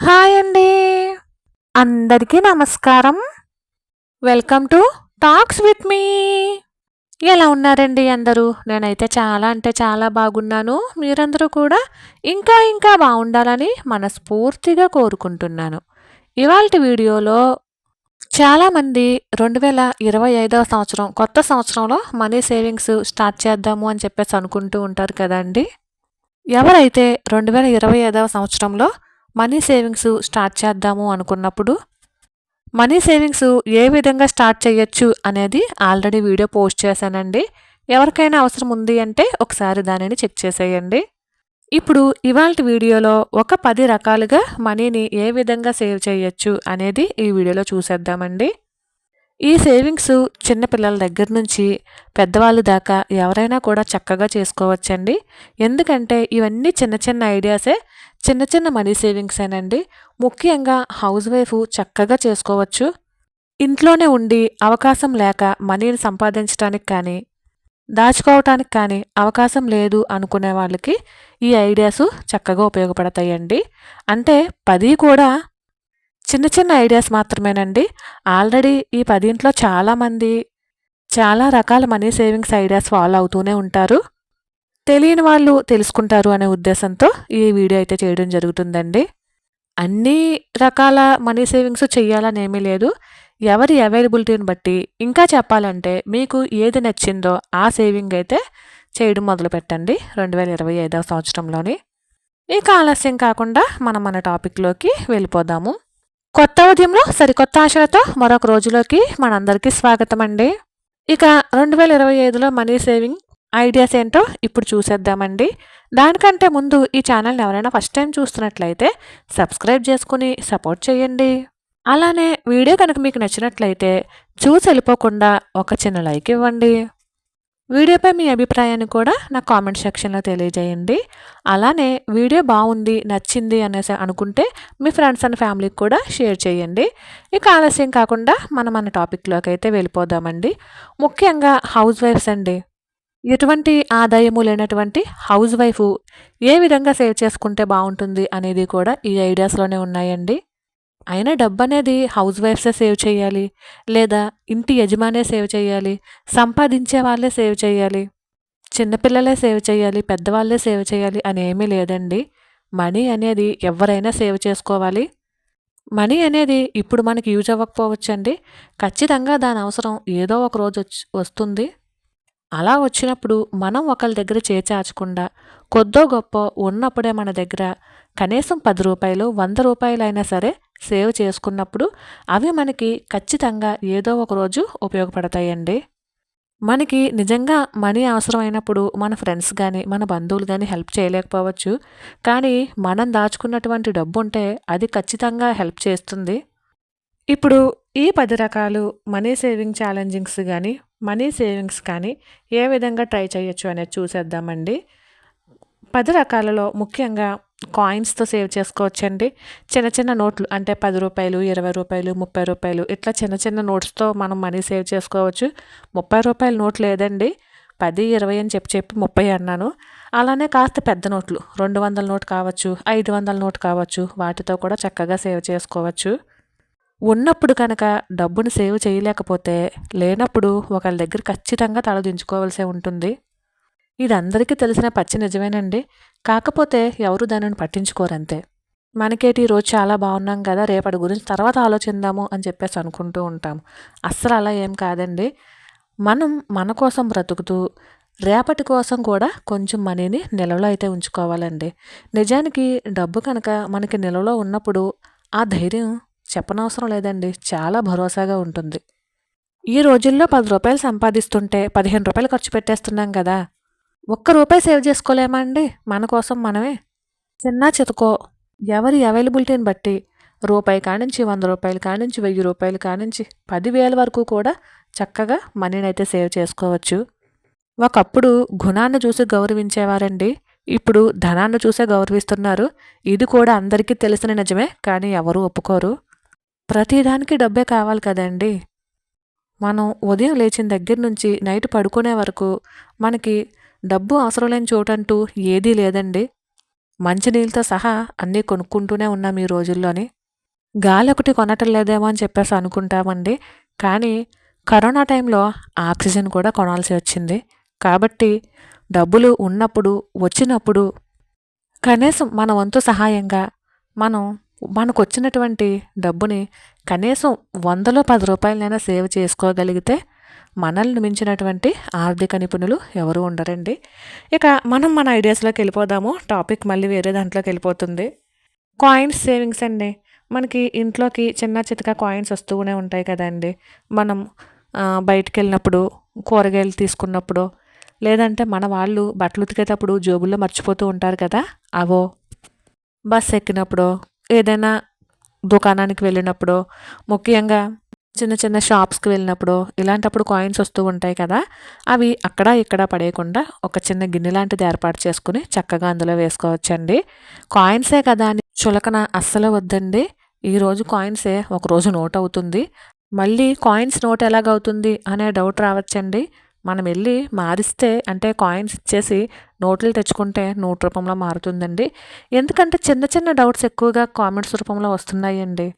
Hi అండి. అందరికీ నమస్కారం. Welcome to talks with me ఎలా ఉన్నారండి అందరూ? నేనైతే చాలా అంటే చాలా బాగున్నాను. మీరందరూ కూడా ఇంకా ఇంకా బాగుండాలని మనస్ఫూర్తిగా కోరుకుంటున్నాను. ఇవాళ వీడియోలో చాలామంది రెండు వేల ఇరవై ఐదవ సంవత్సరం కొత్త సంవత్సరంలో మనీ సేవింగ్స్ స్టార్ట్ చేద్దాము అని చెప్పేసి అనుకుంటూ ఉంటారు కదండి. ఎవరైతే రెండు వేల ఇరవై ఐదవ సంవత్సరంలో మనీ సేవింగ్స్ స్టార్ట్ చేద్దాము అనుకున్నప్పుడు మనీ సేవింగ్స్ ఏ విధంగా స్టార్ట్ చేయొచ్చు అనేది ఆల్రెడీ వీడియో పోస్ట్ చేశానండి. ఎవరికైనా అవసరం ఉంది అంటే ఒకసారి దానిని చెక్ చేసేయండి. ఇప్పుడు ఇవాళ వీడియోలో ఒక పది రకాలుగా మనీని ఏ విధంగా సేవ్ చేయొచ్చు అనేది ఈ వీడియోలో చూసేద్దామండి. ఈ సేవింగ్స్ చిన్నపిల్లల దగ్గర నుంచి పెద్దవాళ్ళు దాకా ఎవరైనా కూడా చక్కగా చేసుకోవచ్చండి. ఎందుకంటే ఇవన్నీ చిన్న చిన్న ఐడియాసే చిన్న చిన్న మనీ సేవింగ్సేనండి. ముఖ్యంగా హౌస్ వైఫ్ చక్కగా చేసుకోవచ్చు. ఇంట్లోనే ఉండి అవకాశం లేక మనీని సంపాదించడానికి కానీ దాచుకోవటానికి కానీ అవకాశం లేదు అనుకునే వాళ్ళకి ఈ ఐడియాస్ చక్కగా ఉపయోగపడతాయండి. అంటే పది కూడా చిన్న చిన్న ఐడియాస్ మాత్రమేనండి. ఆల్రెడీ ఈ పదింట్లో చాలామంది చాలా రకాల మనీ సేవింగ్స్ ఐడియాస్ ఫాలో అవుతూనే ఉంటారు. తెలియని వాళ్ళు తెలుసుకుంటారు అనే ఉద్దేశంతో ఈ వీడియో అయితే చేయడం జరుగుతుందండి. అన్ని రకాల మనీ సేవింగ్స్ చేయాలని ఏమీ లేదు. ఎవరి అవైలబిలిటీని బట్టి ఇంకా చెప్పాలంటే మీకు ఏది నచ్చిందో ఆ సేవింగ్ అయితే చేయడం మొదలు పెట్టండి రెండు వేల ఇరవై ఐదవ సంవత్సరంలోని. ఇక ఆలస్యం కాకుండా మనం మన టాపిక్లోకి వెళ్ళిపోదాము. కొత్త ఉదయంలో సరికొత్త ఆశలతో మరొక రోజులోకి మనందరికీ స్వాగతం అండి ఇక రెండు వేల ఇరవై ఐదులో మనీ సేవింగ్ ఐడియాస్ ఏంటో ఇప్పుడు చూసేద్దామండి. దానికంటే ముందు ఈ ఛానల్ని ఎవరైనా ఫస్ట్ టైం చూస్తున్నట్లయితే సబ్స్క్రైబ్ చేసుకుని సపోర్ట్ చేయండి. అలానే వీడియో కనుక మీకు నచ్చినట్లయితే చూసి వెళ్ళిపోకుండా ఒక చిన్న లైక్ ఇవ్వండి. వీడియోపై మీ అభిప్రాయాన్ని కూడా నా కామెంట్ సెక్షన్లో తెలియజేయండి. అలానే వీడియో బాగుంది నచ్చింది అనేసి అనుకుంటే మీ ఫ్రెండ్స్ అండ్ ఫ్యామిలీకి కూడా షేర్ చేయండి. ఇక ఆలస్యం కాకుండా మనం మన టాపిక్లోకి అయితే వెళ్ళిపోదామండి. ముఖ్యంగా హౌస్ వైఫ్స్ అండి. ఎటువంటి ఆదాయము లేనటువంటి హౌస్ వైఫ్ ఏ విధంగా సేవ్ చేసుకుంటే బాగుంటుంది అనేది కూడా ఈ ఐడియాస్లోనే ఉన్నాయండి. అయినా డబ్బు అనేది హౌస్ వైఫ్సే సేవ్ చేయాలి లేదా ఇంటి యజమానే సేవ్ చేయాలి సంపాదించే వాళ్ళే సేవ్ చేయాలి చిన్నపిల్లలే సేవ్ చేయాలి పెద్దవాళ్ళే సేవ్ చేయాలి అని ఏమీ లేదండి. మనీ అనేది ఎవరైనా సేవ్ చేసుకోవాలి. మనీ అనేది ఇప్పుడు మనకి యూజ్ అవ్వకపోవచ్చండి. ఖచ్చితంగా దాని అవసరం ఏదో ఒక రోజు వచ్చి వస్తుంది. అలా వచ్చినప్పుడు మనం ఒకరి దగ్గర చేచాచకుండా కొద్దో గొప్ప ఉన్నప్పుడే మన దగ్గర కనీసం పది రూపాయలు వంద రూపాయలైనా సరే సేవ్ చేసుకున్నప్పుడు అవి మనకి ఖచ్చితంగా ఏదో ఒక రోజు ఉపయోగపడతాయండి. మనకి నిజంగా మనీ అవసరమైనప్పుడు మన ఫ్రెండ్స్ కానీ మన బంధువులు కానీ హెల్ప్ చేయలేకపోవచ్చు. కానీ మనం దాచుకున్నటువంటి డబ్బు ఉంటే అది ఖచ్చితంగా హెల్ప్ చేస్తుంది. ఇప్పుడు ఈ పది రకాలు మనీ సేవింగ్ ఛాలెంజింగ్స్ కానీ మనీ సేవింగ్స్ కానీ ఏ విధంగా ట్రై చేయొచ్చు అనేది చూసేద్దామండి. పది రకాలలో ముఖ్యంగా కాయిన్స్తో సేవ్ చేసుకోవచ్చండి. చిన్న చిన్న నోట్లు అంటే పది రూపాయలు ఇరవై రూపాయలు ముప్పై రూపాయలు ఇట్లా చిన్న చిన్న నోట్స్తో మనం మనీ సేవ్ చేసుకోవచ్చు. ముప్పై రూపాయల నోట్ లేదండి. పది ఇరవై అని చెప్పి చెప్పి ముప్పై అన్నాను. అలానే కాస్త పెద్ద నోట్లు రెండు వందల నోట్ కావచ్చు ఐదు వందల నోట్ కావచ్చు వాటితో కూడా చక్కగా సేవ్ చేసుకోవచ్చు. ఉన్నప్పుడు కనుక డబ్బును సేవ్ చేయలేకపోతే లేనప్పుడు ఒకళ్ళ దగ్గర ఖచ్చితంగా తలదించుకోవాల్సి ఉంటుంది. ఇది అందరికీ తెలిసిన పచ్చి నిజమేనండి. కాకపోతే ఎవరు దానిని పట్టించుకోరంతే. మనకేటి ఈరోజు చాలా బాగున్నాం కదా రేపటి గురించి తర్వాత ఆలోచిందాము అని చెప్పేసి అనుకుంటూ ఉంటాం అస్సలు అలా ఏం కాదండి. మనం మన కోసం బ్రతుకుతూ రేపటి కోసం కూడా కొంచెం మనీని నిల్వలో అయితే ఉంచుకోవాలండి. నిజానికి డబ్బు కనుక మనకి నిల్వలో ఉన్నప్పుడు ఆ ధైర్యం చెప్పనవసరం లేదండి. చాలా భరోసాగా ఉంటుంది. ఈ రోజుల్లో పది రూపాయలు సంపాదిస్తుంటే పదిహేను రూపాయలు ఖర్చు పెట్టేస్తున్నాం కదా ఒక్క రూపాయి సేవ్ చేసుకోలేమా అండి మన కోసం మనమే. చిన్న చితకో. ఎవరి అవైలబిలిటీని బట్టి రూపాయి కానించి వంద రూపాయలు కానించి వెయ్యి రూపాయలు కానించి పదివేల వరకు కూడా చక్కగా మనీని అయితే సేవ్ చేసుకోవచ్చు. ఒకప్పుడు గుణాన్ని చూసి గౌరవించేవారండి. ఇప్పుడు ధనాన్ని చూసే గౌరవిస్తున్నారు. ఇది కూడా అందరికీ తెలిసిన నిజమే కానీ ఎవరూ ఒప్పుకోరు. ప్రతిదానికి డబ్బే కావాలి కదండి. మనం ఉదయం లేచిన దగ్గర నుంచి నైట్ పడుకునే వరకు మనకి డబ్బు అవసరం లేని చోటంటూ ఏదీ లేదండి. మంచినీళ్ళతో సహా అన్నీ కొనుక్కుంటూనే ఉన్నాం ఈ రోజుల్లోని. గాలి ఒకటి కొనటం లేదేమో అని చెప్పేసి అనుకుంటామండి. కానీ కరోనా టైంలో ఆక్సిజన్ కూడా కొనాల్సి వచ్చింది. కాబట్టి డబ్బులు ఉన్నప్పుడు వచ్చినప్పుడు కనీసం మన వంతు సహాయంగా మనం మనకు వచ్చినటువంటి డబ్బుని కనీసం వందలో పది రూపాయలైనా సేవ్ చేసుకోగలిగితే మనల్ని మించినటువంటి ఆర్థిక నిపుణులు ఎవరు ఉండరండి. ఇక మనం మన ఐడియాస్లోకి వెళ్ళిపోదాము. టాపిక్ మళ్ళీ వేరే దాంట్లోకి వెళ్ళిపోతుంది. కాయిన్స్ సేవింగ్స్ అండి. మనకి ఇంట్లోకి చిన్న చితక కాయిన్స్ వస్తూనే ఉంటాయి కదండి. మనం బయటికి వెళ్ళినప్పుడు కూరగాయలు తీసుకున్నప్పుడు లేదంటే మన వాళ్ళు బట్టలు ఉతికేటప్పుడు జోబుల్లో మర్చిపోతూ ఉంటారు కదా అవో. బస్ ఎక్కినప్పుడు ఏదైనా దుకాణానికి వెళ్ళినప్పుడు ముఖ్యంగా చిన్న చిన్న షాప్స్కి వెళ్ళినప్పుడు ఇలాంటప్పుడు కాయిన్స్ వస్తూ ఉంటాయి కదా అవి అక్కడ ఇక్కడ పడేయకుండా ఒక చిన్న గిన్నె లాంటిది ఏర్పాటు చేసుకుని చక్కగా అందులో వేసుకోవచ్చండి. కాయిన్సే కదా అని చులకన అస్సలు వద్దండి. ఈరోజు కాయిన్సే ఒక రోజు నోట్ అవుతుంది. మళ్ళీ కాయిన్స్ నోట్ ఎలాగవుతుంది అనే డౌట్ రావచ్చండి. మనం వెళ్ళి మారిస్తే అంటే కాయిన్స్ ఇచ్చేసి నోట్లు తెచ్చుకుంటే నోట్ రూపంలో మారుతుందండి. ఎందుకంటే చిన్న చిన్న డౌట్స్ ఎక్కువగా కామెంట్స్ రూపంలో వస్తున్నాయండి.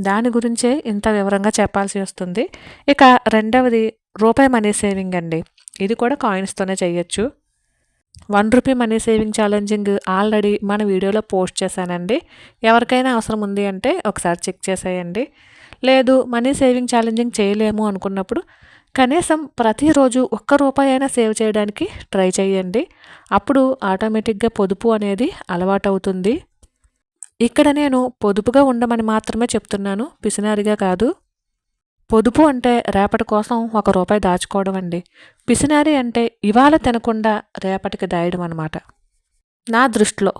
దాని గురించే ఇంత వివరంగా చెప్పాల్సి వస్తుంది. ఇక రెండవది రూపాయి మనీ సేవింగ్ అండి. ఇది కూడా కాయిన్స్తోనే చేయొచ్చు. One rupee money saving challenging already మన వీడియోలో పోస్ట్ చేశానండి. ఎవరికైనా అవసరం ఉంది అంటే ఒకసారి చెక్ చేసేయండి. లేదు మనీ సేవింగ్ ఛాలెంజింగ్ చేయలేము అనుకున్నప్పుడు కనీసం ప్రతిరోజు ఒక్క రూపాయి అయినా సేవ్ చేయడానికి ట్రై చేయండి. అప్పుడు ఆటోమేటిక్గా పొదుపు అనేది అలవాటు అవుతుంది ఇక్కడ నేను పొదుపుగా ఉండమని మాత్రమే చెప్తున్నాను పిసినారిగా కాదు. పొదుపు అంటే రేపటి కోసం ఒక రూపాయి దాచుకోవడం అండి. పిసినారి అంటే ఇవాళ తినకుండా రేపటికి దాయడం అనమాట నా దృష్టిలో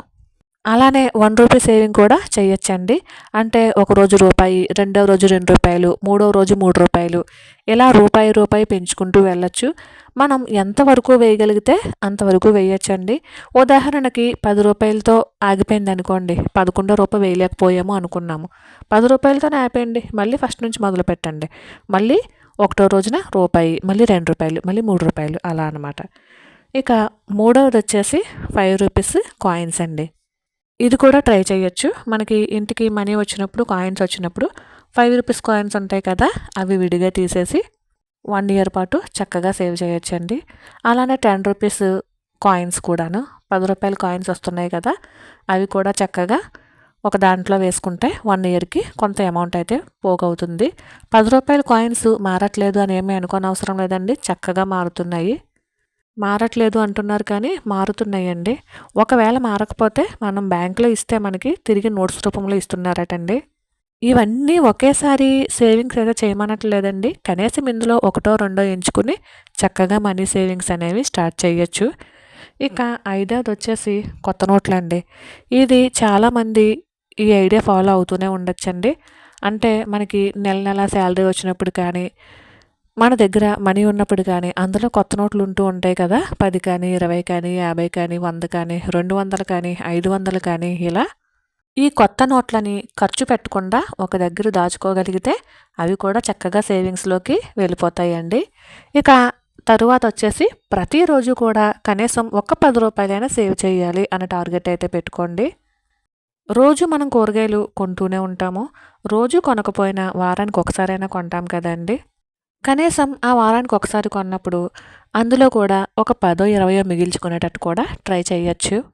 అలానే వన్ రూపీ సేవింగ్ కూడా చేయొచ్చండి. అంటే ఒక రోజు రూపాయి రెండవ రోజు రెండు రూపాయలు మూడవ రోజు మూడు రూపాయలు ఇలా రూపాయి రూపాయి పెంచుకుంటూ వెళ్ళొచ్చు. మనం ఎంతవరకు వేయగలిగితే అంతవరకు వేయచ్చండి. ఉదాహరణకి పది రూపాయలతో ఆగిపోయింది అనుకోండి పదకొండో రూపాయి వేయలేకపోయాము అనుకున్నాము. పది రూపాయలతోనే ఆపేయండి మళ్ళీ ఫస్ట్ నుంచి మొదలు పెట్టండి. మళ్ళీ ఒకటో రోజున రూపాయి మళ్ళీ రెండు రూపాయలు మళ్ళీ మూడు రూపాయలు అలా అనమాట ఇక మూడవది వచ్చేసి ఫైవ్ రూపీస్ కాయిన్స్ అండి. ఇది కూడా ట్రై చేయొచ్చు. మనకి ఇంటికి మనీ వచ్చినప్పుడు కాయిన్స్ వచ్చినప్పుడు ఫైవ్ రూపీస్ కాయిన్స్ ఉంటాయి కదా అవి విడిగా తీసేసి వన్ ఇయర్ పాటు చక్కగా సేవ్ చేయొచ్చండి. అలానే టెన్ రూపీస్ కాయిన్స్ కూడాను పది రూపాయల కాయిన్స్ వస్తున్నాయి కదా అవి కూడా చక్కగా ఒక దాంట్లో వేసుకుంటే వన్ ఇయర్కి కొంత అమౌంట్ అయితే పోగవుతుంది. పది రూపాయల కాయిన్స్ మారట్లేదు అని ఏమీ అనుకోనవసరం లేదండి చక్కగా మారుతున్నాయి. మారట్లేదు అంటున్నారు కానీ మారుతున్నాయండి. ఒకవేళ మారకపోతే మనం బ్యాంకులో ఇస్తే మనకి తిరిగి నోట్స్ రూపంలో ఇస్తున్నారటండి. ఇవన్నీ ఒకేసారి సేవింగ్స్ అయితే చేయమనట్లేదండి. కనీసం ఇందులో ఒకటో రెండో ఎంచుకుని చక్కగా మనీ సేవింగ్స్ అనేవి స్టార్ట్ చేయొచ్చు. ఇక ఐదవది వచ్చేసి కొత్త నోట్లండి. ఇది చాలామంది ఈ ఐడియా ఫాలో అవుతూనే ఉండొచ్చండి. అంటే మనకి నెల నెల శాలరీ వచ్చినప్పుడు కానీ మన దగ్గర మనీ ఉన్నప్పుడు కానీ అందులో కొత్త నోట్లు ఉంటూ ఉంటాయి కదా. పది కానీ ఇరవై కానీ యాభై కానీ వంద కానీ రెండు వందలు కానీ ఐదు వందలు కానీ ఇలా ఈ కొత్త నోట్లని ఖర్చు పెట్టకుండా ఒక దగ్గర దాచుకోగలిగితే అవి కూడా చక్కగా సేవింగ్స్లోకి వెళ్ళిపోతాయండి. ఇక తరువాత వచ్చేసి ప్రతిరోజు కూడా కనీసం ఒక పది రూపాయలైనా సేవ్ చేయాలి అనే టార్గెట్ అయితే పెట్టుకోండి. రోజు మనం కూరగాయలు కొంటూనే ఉంటాము. రోజు కొనకపోయినా వారానికి ఒకసారైనా కొంటాం కదండి. కనీసం ఆ వారానికి ఒకసారి కొన్నప్పుడు అందులో కూడా ఒక పదో ఇరవయో మిగిల్చుకునేటట్టు కూడా ట్రై చేయొచ్చు.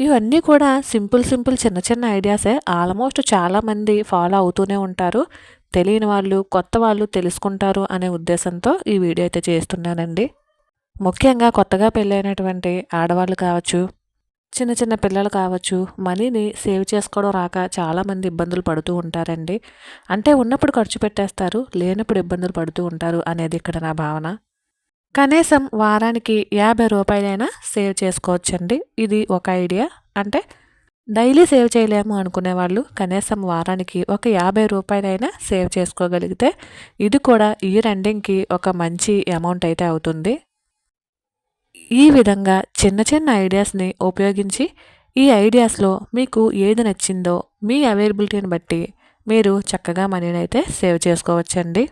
ఇవన్నీ కూడా సింపుల్ సింపుల్ చిన్న చిన్న ఐడియాసే. ఆల్మోస్ట్ చాలామంది ఫాలో అవుతూనే ఉంటారు. తెలియని వాళ్ళు కొత్త వాళ్ళు తెలుసుకుంటారు అనే ఉద్దేశంతో ఈ వీడియో అయితే చేస్తున్నానండి. ముఖ్యంగా కొత్తగా పెళ్ళైనటువంటి ఆడవాళ్ళు కావచ్చు చిన్న చిన్న పిల్లలు కావచ్చు మనీని సేవ్ చేసుకోవడం రాక చాలామంది ఇబ్బందులు పడుతూ ఉంటారండి. అంటే ఉన్నప్పుడు ఖర్చు పెట్టేస్తారు లేనప్పుడు ఇబ్బందులు పడుతూ ఉంటారు అనేది ఇక్కడ నా భావన. కనీసం వారానికి యాభై రూపాయలైనా సేవ్ చేసుకోవచ్చండి. ఇది ఒక ఐడియా. అంటే డైలీ సేవ్ చేయలేము అనుకునే వాళ్ళు కనీసం వారానికి ఒక యాభై రూపాయలైనా సేవ్ చేసుకోగలిగితే ఇది కూడా ఈ రెండింగ్కి ఒక మంచి అమౌంట్ అయితే అవుతుంది. ఈ విధంగా చిన్న చిన్న ఐడియాస్ని ఉపయోగించి ఈ ఐడియాస్లో మీకు ఏది నచ్చిందో మీ అవైలబిలిటీని బట్టి మీరు చక్కగా మనీని అయితే సేవ్ చేసుకోవచ్చండి.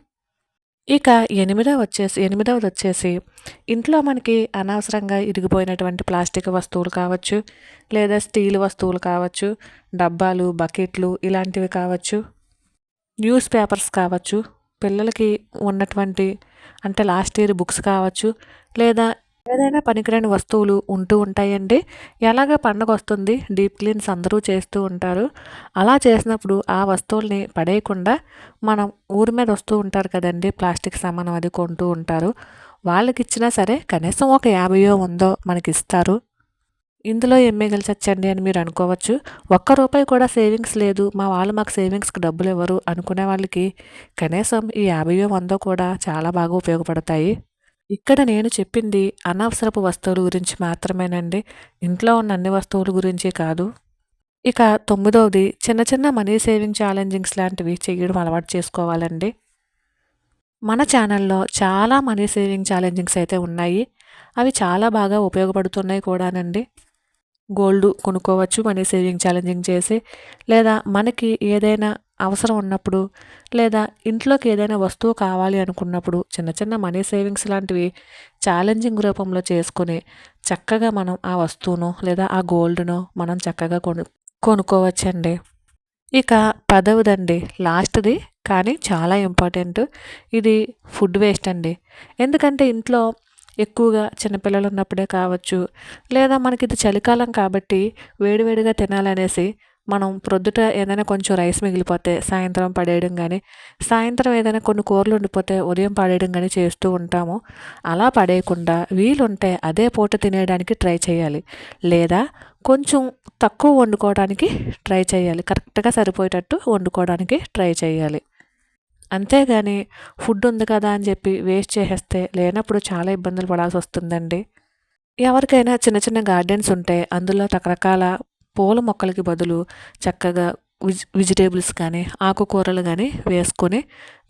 ఇక ఎనిమిదవ వచ్చేసి ఎనిమిదవది వచ్చేసి ఇంట్లో మనకి అనవసరంగా ఇరిగిపోయినటువంటి ప్లాస్టిక్ వస్తువులు కావచ్చు లేదా స్టీల్ వస్తువులు కావచ్చు డబ్బాలు బకెట్లు ఇలాంటివి కావచ్చు న్యూస్ పేపర్స్ కావచ్చు పిల్లలకి ఉన్నటువంటి అంటే లాస్ట్ ఇయర్ బుక్స్ కావచ్చు లేదా ఏదైనా పనికిరాని వస్తువులు ఉంటూ ఉంటాయండి. ఎలాగ పండగ వస్తుంది? డీప్ క్లీన్స్ అందరూ చేస్తూ ఉంటారు. అలా చేసినప్పుడు ఆ వస్తువుల్ని పడేయకుండా మనం ఊరి మీద వస్తూ ఉంటారు కదండి. ప్లాస్టిక్ సామానం అది కొంటూ ఉంటారు. వాళ్ళకి ఇచ్చినా సరే కనీసం ఒక యాభైయో ఉందో మనకి ఇస్తారు ఇందులో ఎంఏ మిగిల్చచ్చండి అని మీరు అనుకోవచ్చు. ఒక్క రూపాయి కూడా సేవింగ్స్ లేదు. మా వాళ్ళు మాకు సేవింగ్స్కి డబ్బులు ఇవ్వరు అనుకునే వాళ్ళకి కనీసం ఈ యాభైయో వందో కూడా చాలా బాగా ఉపయోగపడతాయి. ఇక్కడ నేను చెప్పింది అనవసరపు వస్తువుల గురించి మాత్రమేనండి. ఇంట్లో ఉన్న అన్ని వస్తువుల గురించి కాదు. ఇక తొమ్మిదవది చిన్న చిన్న మనీ సేవింగ్ ఛాలెంజింగ్స్ లాంటివి చేయడం అలవాటు చేసుకోవాలండి. మన ఛానల్లో చాలా మనీ సేవింగ్ ఛాలెంజింగ్స్ అయితే ఉన్నాయి. అవి చాలా బాగా ఉపయోగపడుతున్నాయి కూడానండి. గోల్డ్ కొనుక్కోవచ్చు మనీ సేవింగ్ ఛాలెంజింగ్ చేసి లేదా మనకి ఏదైనా అవసరం ఉన్నప్పుడు లేదా ఇంట్లోకి ఏదైనా వస్తువు కావాలి అనుకున్నప్పుడు చిన్న చిన్న మనీ సేవింగ్స్ లాంటివి ఛాలెంజింగ్ రూపంలో చేసుకుని చక్కగా మనం ఆ వస్తువును లేదా ఆ గోల్డ్ను మనం చక్కగా కొను కొనుక్కోవచ్చండి. ఇక పదవదండి లాస్ట్ది. కానీ చాలా ఇంపార్టెంట్. ఇది ఫుడ్ వేస్ట్ అండి. ఎందుకంటే ఇంట్లో ఎక్కువగా చిన్నపిల్లలు ఉన్నప్పుడే కావచ్చు లేదా మనకి ఇది చలికాలం కాబట్టి వేడివేడిగా తినాలనేసి మనం ప్రొద్దుట ఏదైనా కొంచెం రైస్ మిగిలిపోతే సాయంత్రం పడేయడం కానీ సాయంత్రం ఏదైనా కొన్ని కూరలు ఉండిపోతే ఉదయం పడేయడం కానీ చేస్తూ ఉంటాము. అలా పడేయకుండా వీలుంటే అదే పూట తినేయడానికి ట్రై చేయాలి. లేదా కొంచెం తక్కువ వండుకోవడానికి ట్రై చేయాలి. కరెక్ట్గా సరిపోయేటట్టు వండుకోవడానికి ట్రై చేయాలి. అంతేగాని ఫుడ్ ఉంది కదా అని చెప్పి వేస్ట్ చేసేస్తే లేనప్పుడు చాలా ఇబ్బందులు పడాల్సి వస్తుందండి. ఎవరికైనా చిన్న చిన్న గార్డెన్స్ ఉంటే అందులో రకరకాల పూల మొక్కలకి బదులు చక్కగా వెజ్ వెజిటేబుల్స్ కానీ ఆకుకూరలు కానీ వేసుకొని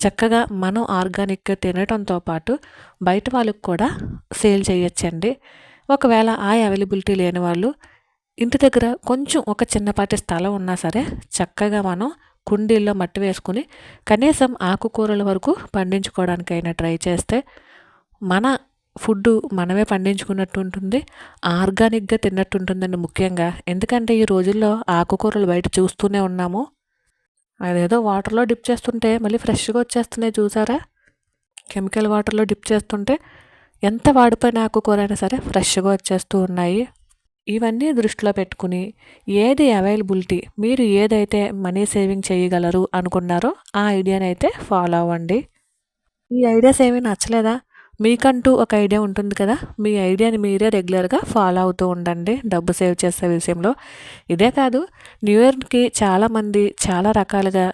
చక్కగా మనం ఆర్గానిక్గా తినడంతో పాటు బయట వాళ్ళకి కూడా సేల్ చేయొచ్చండి. ఒకవేళ ఆ అవైలబిలిటీ లేని వాళ్ళు ఇంటి దగ్గర కొంచెం ఒక చిన్నపాటి స్థలం ఉన్నా సరే చక్కగా మనం కుండీల్లో మట్టి వేసుకుని కనీసం ఆకుకూరల వరకు పండించుకోవడానికైనా ట్రై చేస్తే మన ఫుడ్ మనమే పండించుకున్నట్టు ఉంటుంది ఆర్గానిక్గా తిన్నట్టు ఉంటుందండి ముఖ్యంగా. ఎందుకంటే ఈ రోజుల్లో ఆకుకూరలు బయట చూస్తూనే ఉన్నాము. అదేదో వాటర్లో డిప్ చేస్తుంటే మళ్ళీ ఫ్రెష్గా వచ్చేస్తున్నాయి చూసారా? కెమికల్ వాటర్లో డిప్ చేస్తుంటే ఎంత వాడిపోయిన ఆకుకూర అయినా సరే ఫ్రెష్గా వచ్చేస్తూ ఉన్నాయి. ఇవన్నీ దృష్టిలో పెట్టుకుని ఏది అవైలబిలిటీ మీరు ఏదైతే మనీ సేవింగ్ చేయగలరు అనుకున్నారో ఆ ఐడియాని అయితే ఫాలో అవ్వండి. ఈ ఐడియాస్ ఏమీ నచ్చలేదా? మీకంటూ ఒక ఐడియా ఉంటుంది కదా? మీ ఐడియాని మీరే రెగ్యులర్గా ఫాలో అవుతూ ఉండండి. డబ్బు సేవ్ చేసే విషయంలో. ఇదే కాదు న్యూ ఇయర్కి చాలామంది చాలా రకాలుగా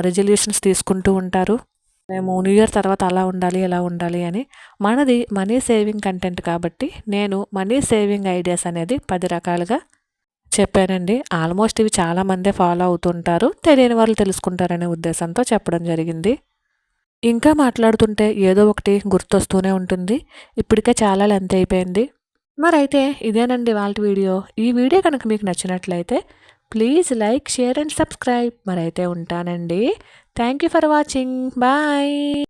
రెజల్యూషన్స్ తీసుకుంటూ ఉంటారు. మేము న్యూ ఇయర్ తర్వాత అలా ఉండాలి ఎలా ఉండాలి అని. మనది మనీ సేవింగ్ కంటెంట్ కాబట్టి నేను మనీ సేవింగ్ ఐడియాస్ అనేది పది రకాలుగా చెప్పానండి. ఆల్మోస్ట్ ఇవి చాలామందే ఫాలో అవుతుంటారు. తెలియని వాళ్ళు తెలుసుకుంటారనే ఉద్దేశంతో చెప్పడం జరిగింది. ఇంకా మాట్లాడుతుంటే ఏదో ఒకటి గుర్తొస్తూనే ఉంటుంది. ఇప్పటికే చాలా లెంత్ అయిపోయింది. మరైతే ఇదేనండి వాళ్ళ వీడియో. ఈ వీడియో కనుక మీకు నచ్చినట్లయితే please like share and subscribe. మరైతే ఉంటానండి. Thank you for watching. Bye.